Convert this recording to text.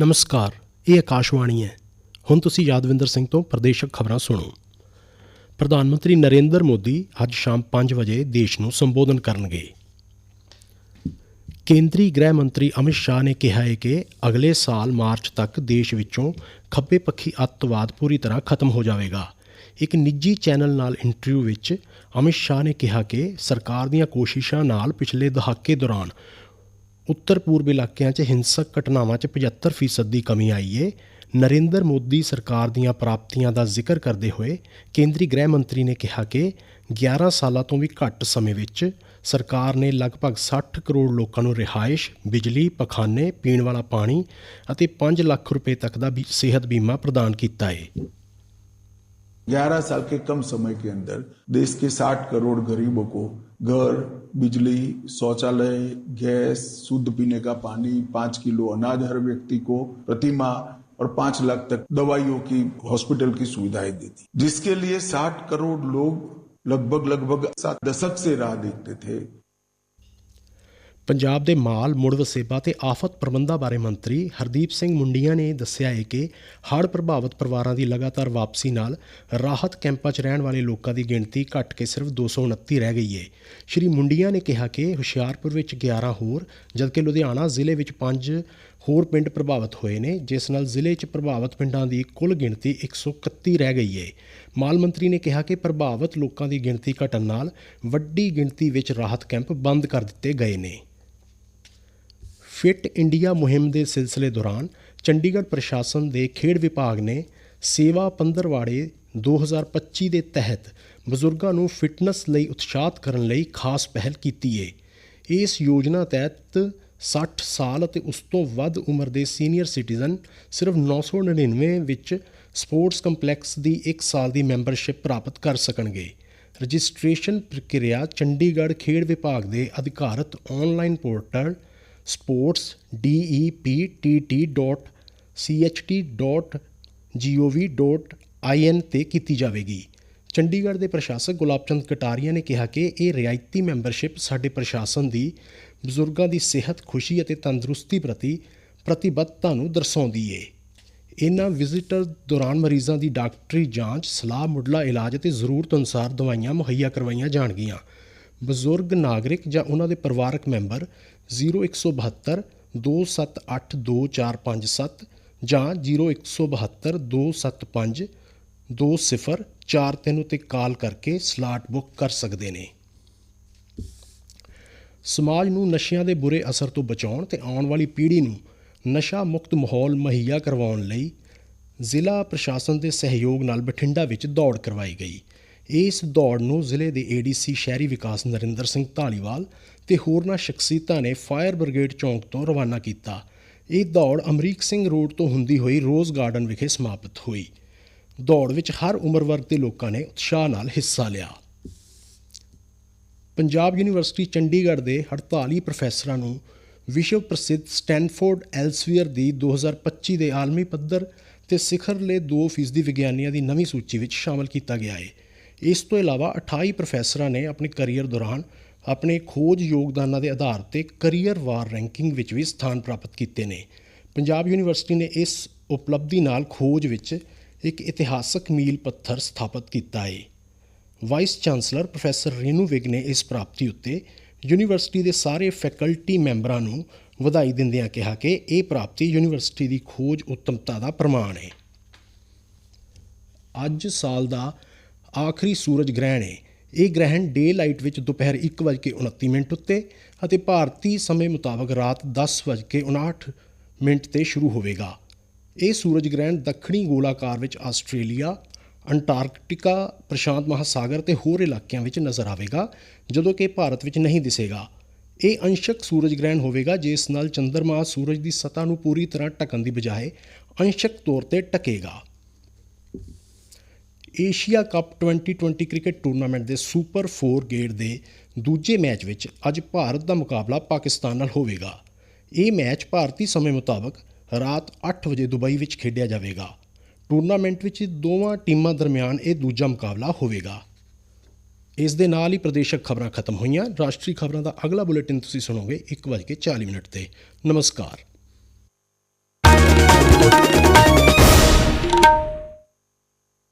ਨਮਸਕਾਰ, ਇਹ ਆਕਾਸ਼ਵਾਣੀ ਹੈ। ਹੁਣ ਤੁਸੀਂ ਯਾਦਵਿੰਦਰ ਸਿੰਘ ਤੋਂ ਪ੍ਰਦੇਸ਼ਕ ਖਬਰਾਂ ਸੁਣੋ। ਪ੍ਰਧਾਨ ਮੰਤਰੀ ਨਰਿੰਦਰ ਮੋਦੀ ਅੱਜ ਸ਼ਾਮ 5 ਵਜੇ ਦੇਸ਼ ਨੂੰ ਸੰਬੋਧਨ ਕਰਨਗੇ। ਕੇਂਦਰੀ ਗ੍ਰਹਿ ਮੰਤਰੀ ਅਮਿਤ ਸ਼ਾਹ ਨੇ ਕਿਹਾ ਹੈ ਕਿ ਅਗਲੇ ਸਾਲ ਮਾਰਚ ਤੱਕ ਦੇਸ਼ ਵਿੱਚੋਂ ਖੱਬੇ ਪੱਖੀ ਅੱਤਵਾਦ ਪੂਰੀ ਤਰ੍ਹਾਂ ਖਤਮ ਹੋ ਜਾਵੇਗਾ। ਇੱਕ ਨਿੱਜੀ ਚੈਨਲ ਨਾਲ ਇੰਟਰਵਿਊ ਵਿੱਚ ਅਮਿਤ ਸ਼ਾਹ ਨੇ ਕਿਹਾ ਕਿ ਸਰਕਾਰ ਦੀਆਂ ਕੋਸ਼ਿਸ਼ਾਂ ਨਾਲ ਪਿਛਲੇ ਦਹਾਕੇ ਦੌਰਾਨ ਉੱਤਰ ਪੂਰਬ ਇਲਾਕਿਆਂ 'ਚ ਹਿੰਸਕ ਘਟਨਾਵਾਂ 'ਚ 75% ਦੀ ਕਮੀ ਆਈ ਏ ਨਰਿੰਦਰ ਮੋਦੀ ਸਰਕਾਰ ਦੀਆਂ ਪ੍ਰਾਪਤੀਆਂ ਦਾ ਜ਼ਿਕਰ ਕਰਦੇ ਹੋਏ ਕੇਂਦਰੀ ਗ੍ਰਹਿ ਮੰਤਰੀ ਨੇ ਕਿਹਾ ਕਿ 11 ਸਾਲਾਂ ਤੋਂ ਵੀ ਘੱਟ ਸਮੇਂ ਵਿੱਚ ਸਰਕਾਰ ਨੇ ਲਗਭਗ 60 ਕਰੋੜ ਲੋਕਾਂ ਨੂੰ ਰਿਹਾਇਸ਼ ਬਿਜਲੀ ਪਖਾਨੇ ਪੀਣ ਵਾਲਾ ਪਾਣੀ ਅਤੇ 5 ਲੱਖ ਰੁਪਏ ਤੱਕ ਦਾ ਵੀ ਸਿਹਤ ਬੀਮਾ ਪ੍ਰਦਾਨ ਕੀਤਾ ਹੈ 11 साल के कम समय के अंदर देश के 60 करोड़ गरीबों को घर, बिजली, शौचालय, गैस, शुद्ध पीने का पानी, पाँच किलो अनाज हर व्यक्ति को प्रति माह और पाँच लाख तक दवाइयों की, हॉस्पिटल की सुविधाएँ देती। जिसके लिए 60 करोड़ लोग लगभग लगभग सात दशक से राह देखते थे। ਪੰਜਾਬ ਦੇ ਮਾਲ, ਮੁੜ ਵਸੇਬਾ ਤੇ ਆਫਤ ਪ੍ਰਬੰਧਾਂ ਬਾਰੇ ਮੰਤਰੀ ਹਰਦੀਪ ਸਿੰਘ ਮੁੰਡੀਆਂ ਨੇ ਦੱਸਿਆ ਹੈ ਕਿ ਹੜ੍ਹ ਪ੍ਰਭਾਵਿਤ ਪਰਿਵਾਰਾਂ ਦੀ ਲਗਾਤਾਰ ਵਾਪਸੀ ਨਾਲ ਰਾਹਤ ਕੈਂਪਾਂ 'ਚ ਰਹਿਣ ਵਾਲੇ ਲੋਕਾਂ ਦੀ ਗਿਣਤੀ ਘਟ ਕੇ ਸਿਰਫ 229 ਰਹਿ ਗਈ ਹੈ ਸ਼੍ਰੀ ਮੁੰਡੀਆਂ ਨੇ ਕਿਹਾ ਕਿ ਹੁਸ਼ਿਆਰਪੁਰ ਵਿੱਚ 11 ਹੋਰ, ਜਦਕਿ ਲੁਧਿਆਣਾ ਜ਼ਿਲ੍ਹੇ ਵਿੱਚ 5 ਹੋਰ ਪਿੰਡ ਪ੍ਰਭਾਵਿਤ ਹੋਏ ਨੇ, ਜਿਸ ਨਾਲ ਜ਼ਿਲ੍ਹੇ 'ਚ ਪ੍ਰਭਾਵਿਤ ਪਿੰਡਾਂ ਦੀ ਕੁੱਲ ਗਿਣਤੀ 131 ਰਹਿ ਗਈ ਹੈ ਮਾਲ ਮੰਤਰੀ ਨੇ ਕਿਹਾ ਕਿ ਪ੍ਰਭਾਵਿਤ ਲੋਕਾਂ ਦੀ ਗਿਣਤੀ ਘਟਣ ਨਾਲ ਵੱਡੀ ਗਿਣਤੀ ਵਿੱਚ ਰਾਹਤ ਕੈਂਪ ਬੰਦ ਕਰ ਦਿੱਤੇ ਗਏ ਨੇ। ਫਿਟ ਇੰਡੀਆ ਮੁਹਿੰਮ ਦੇ ਸਿਲਸਿਲੇ ਦੌਰਾਨ ਚੰਡੀਗੜ੍ਹ ਪ੍ਰਸ਼ਾਸਨ ਦੇ ਖੇਡ ਵਿਭਾਗ ਨੇ ਸੇਵਾ ਪੰਦਰਵਾੜੇ 2025 ਦੇ ਤਹਿਤ ਬਜ਼ੁਰਗਾਂ ਨੂੰ ਫਿਟਨੈਸ ਲਈ ਉਤਸ਼ਾਹਤ ਕਰਨ ਲਈ ਖਾਸ ਪਹਿਲ ਕੀਤੀ ਹੈ ਇਸ ਯੋਜਨਾ ਤਹਿਤ 60 ਸਾਲ ਅਤੇ ਉਸ ਤੋਂ ਵੱਧ ਉਮਰ ਦੇ ਸੀਨੀਅਰ ਸਿਟੀਜ਼ਨ ਸਿਰਫ 999 ਵਿੱਚ ਸਪੋਰਟਸ ਕੰਪਲੈਕਸ ਦੀ 1 ਸਾਲ ਦੀ ਮੈਂਬਰਸ਼ਿਪ ਪ੍ਰਾਪਤ ਕਰ ਸਕਣਗੇ। ਰਜਿਸਟ੍ਰੇਸ਼ਨ ਪ੍ਰਕਿਰਿਆ ਚੰਡੀਗੜ੍ਹ ਖੇਡ ਵਿਭਾਗ ਦੇ ਅਧਿਕਾਰਤ ਆਨਲਾਈਨ ਪੋਰਟਲ sports.dep.cht.gov.in ਤੇ ਕੀਤੀ ਜਾਵੇਗੀ। ਚੰਡੀਗੜ੍ਹ ਦੇ ਪ੍ਰਸ਼ਾਸਕ ਗੁਲਾਬਚੰਦ ਕਟਾਰੀਆ ਨੇ ਕਿਹਾ ਕਿ ਇਹ ਰਿਆਇਤੀ ਮੈਂਬਰਸ਼ਿਪ ਸਾਡੇ ਪ੍ਰਸ਼ਾਸਨ ਦੀ, ਬਜ਼ੁਰਗਾਂ ਦੀ ਸਿਹਤ, ਖੁਸ਼ੀ ਅਤੇ ਤੰਦਰੁਸਤੀ ਪ੍ਰਤੀ ਪ੍ਰਤੀਬੱਧਤਾ ਨੂੰ ਦਰਸਾਉਂਦੀ ਏ। ਇਨ੍ਹਾਂ ਵਿਜ਼ਿਟਰ ਦੌਰਾਨ ਮਰੀਜ਼ਾਂ ਦੀ ਡਾਕਟਰੀ ਜਾਂਚ, ਸਲਾਹ, ਮੁੱਢਲਾ ਇਲਾਜ ਅਤੇ ਜ਼ਰੂਰਤ ਅਨੁਸਾਰ ਦਵਾਈਆਂ ਮੁਹੱਈਆ ਕਰਵਾਈਆਂ ਜਾਣਗੀਆਂ। ਬਜ਼ੁਰਗ, ਨਾਗਰਿਕ ਜਾਂ ਉਹਨਾਂ ਦੇ ਪਰਿਵਾਰਕ ਮੈਂਬਰ 0172 278 2457 ਜਾਂ 0172 275 2043 ਉੱਤੇ ਕਾਲ ਕਰਕੇ ਸਲਾਟ ਬੁੱਕ ਕਰ ਸਕਦੇ ਨੇ। ਸਮਾਜ ਨੂੰ ਨਸ਼ਿਆਂ ਦੇ ਬੁਰੇ ਅਸਰ ਤੋਂ ਬਚਾਉਣ ਤੇ ਆਉਣ ਵਾਲੀ ਪੀੜ੍ਹੀ ਨੂੰ ਨਸ਼ਾ ਮੁਕਤ ਮਾਹੌਲ ਮੁਹੱਈਆ ਕਰਵਾਉਣ ਲਈ ਜ਼ਿਲ੍ਹਾ ਪ੍ਰਸ਼ਾਸਨ ਦੇ ਸਹਿਯੋਗ ਨਾਲ ਬਠਿੰਡਾ ਵਿੱਚ ਦੌੜ ਕਰਵਾਈ ਗਈ। ਇਸ ਦੌੜ ਨੂੰ ਜ਼ਿਲ੍ਹੇ ਦੇ ਏਡੀਸੀ ਸ਼ਹਿਰੀ ਵਿਕਾਸ ਨਰਿੰਦਰ ਸਿੰਘ ਢਾਲੀਵਾਲ ਤੇ ਹੋਰਨਾਂ ਸ਼ਖਸੀਅਤਾਂ ਨੇ ਫਾਇਰ ਬ੍ਰਿਗੇਡ ਚੌਂਕ ਤੋਂ ਰਵਾਨਾ ਕੀਤਾ। ਇਹ ਦੌੜ ਅਮਰੀਕ ਸਿੰਘ ਰੋਡ ਤੋਂ ਹੁੰਦੀ ਹੋਈ ਰੋਜ਼ ਗਾਰਡਨ ਵਿਖੇ ਸਮਾਪਤ ਹੋਈ। ਦੌੜ ਵਿੱਚ ਹਰ ਉਮਰ ਵਰਗ ਦੇ ਲੋਕਾਂ ਨੇ ਉਤਸ਼ਾਹ ਨਾਲ ਹਿੱਸਾ ਲਿਆ। ਪੰਜਾਬ ਯੂਨੀਵਰਸਿਟੀ ਚੰਡੀਗੜ੍ਹ ਦੇ 48 ਪ੍ਰੋਫੈਸਰਾਂ ਨੂੰ ਵਿਸ਼ਵ ਪ੍ਰਸਿੱਧ ਸਟੈਨਫੋਰਡ ਐਲਸਵੀਅਰ ਦੀ 2025 ਦੇ ਆਲਮੀ ਪੱਧਰ ਤੇ ਸਿਖਰਲੇ 2% ਦੀ ਵਿਗਿਆਨੀਆਂ ਦੀ ਨਵੀਂ ਸੂਚੀ ਵਿੱਚ ਸ਼ਾਮਲ ਕੀਤਾ ਗਿਆ ਹੈ ਇਸ ਤੋਂ ਇਲਾਵਾ 28 ਪ੍ਰੋਫੈਸਰਾਂ ਨੇ ਆਪਣੇ ਕੈਰੀਅਰ ਦੌਰਾਨ ਆਪਣੇ ਖੋਜ ਯੋਗਦਾਨਾਂ ਦੇ ਆਧਾਰ ਤੇ ਕੈਰੀਅਰ ਵਾਰ ਰੈਂਕਿੰਗ ਵਿੱਚ ਵੀ ਸਥਾਨ ਪ੍ਰਾਪਤ ਕੀਤੇ ਨੇ। ਪੰਜਾਬ ਯੂਨੀਵਰਸਿਟੀ ਨੇ ਇਸ ਉਪਲਬਧੀ ਨਾਲ ਖੋਜ ਵਿੱਚ ਇੱਕ ਇਤਿਹਾਸਕ ਮੀਲ ਪੱਥਰ ਸਥਾਪਿਤ ਕੀਤਾ ਹੈ vice chancellor professor Renu Vig ਨੇ ਇਸ ਪ੍ਰਾਪਤੀ ਉੱਤੇ ਯੂਨੀਵਰਸਿਟੀ ਦੇ ਸਾਰੇ ਫੈਕਲਟੀ ਮੈਂਬਰਾਂ ਨੂੰ ਵਧਾਈ ਦਿੰਦਿਆਂ ਕਿਹਾ ਕਿ ਇਹ ਪ੍ਰਾਪਤੀ ਯੂਨੀਵਰਸਿਟੀ ਦੀ ਖੋਜ ਉੱਤਮਤਾ ਦਾ ਪ੍ਰਮਾਣ ਹੈ ਅੱਜ ਸਾਲ ਦਾ ਆਖਰੀ ਸੂਰਜ ਗ੍ਰਹਿਣ ਹੈ ਇਹ ਗ੍ਰਹਿਣ ਡੇ ਲਾਈਟ ਵਿੱਚ ਦੁਪਹਿਰ 1:29 ਮਿੰਟ ਉੱਤੇ ਅਤੇ ਭਾਰਤੀ ਸਮੇਂ ਮੁਤਾਬਕ ਰਾਤ 10:59 ਮਿੰਟ ਤੇ ਸ਼ੁਰੂ ਹੋਵੇਗਾ। ਇਹ ਸੂਰਜ ਗ੍ਰਹਿਣ ਦੱਖਣੀ ਗੋਲਾਕਾਰ ਵਿੱਚ ਆਸਟ੍ਰੇਲੀਆ, ਅੰਟਾਰਕਟਿਕਾ, ਪ੍ਰਸ਼ਾਂਤ ਮਹਾਸਾਗਰ ਤੇ ਹੋਰ ਇਲਾਕਿਆਂ ਵਿੱਚ ਨਜ਼ਰ ਆਵੇਗਾ, ਜਦੋਂ ਕਿ ਭਾਰਤ ਵਿੱਚ ਨਹੀਂ ਦਿਸੇਗਾ। ਇਹ ਅੰਸ਼ਕ ਸੂਰਜ ਗ੍ਰਹਿਣ ਹੋਵੇਗਾ, ਜਿਸ ਨਾਲ ਚੰਦਰਮਾ ਸੂਰਜ ਦੀ ਸਤਹ ਨੂੰ ਪੂਰੀ ਤਰ੍ਹਾਂ ਢੱਕਣ ਦੀ ਬਜਾਏ ਅੰਸ਼ਕ ਤੌਰ ਤੇ ਢਕੇਗਾ। ਏਸ਼ੀਆ ਕੱਪ 2020 ਕ੍ਰਿਕਟ ਟੂਰਨਾਮੈਂਟ ਦੇ ਸੁਪਰ 4 ਗੇੜ ਦੇ ਦੂਜੇ ਮੈਚ ਵਿੱਚ ਅੱਜ ਭਾਰਤ ਦਾ ਮੁਕਾਬਲਾ ਪਾਕਿਸਤਾਨ ਨਾਲ ਹੋਵੇਗਾ। ਇਹ ਮੈਚ ਭਾਰਤੀ ਸਮੇਂ ਮੁਤਾਬਕ ਰਾਤ 8 ਵਜੇ ਦੁਬਈ ਵਿੱਚ ਖੇਡਿਆ ਜਾਵੇਗਾ। ਟੂਰਨਾਮੈਂਟ ਵਿੱਚ ਦੋਵਾਂ ਟੀਮਾਂ ਦਰਮਿਆਨ ਇਹ ਦੂਜਾ ਮੁਕਾਬਲਾ ਹੋਵੇਗਾ। ਇਸ ਦੇ ਨਾਲ ਹੀ ਪ੍ਰਦੇਸ਼ਕ ਖਬਰਾਂ ਖਤਮ ਹੋਈਆਂ। ਰਾਸ਼ਟਰੀ ਖਬਰਾਂ ਦਾ ਅਗਲਾ ਬੁਲੇਟਿਨ ਤੁਸੀਂ ਸੁਣੋਗੇ 1:40 ਮਿੰਟ ਤੇ। ਨਮਸਕਾਰ।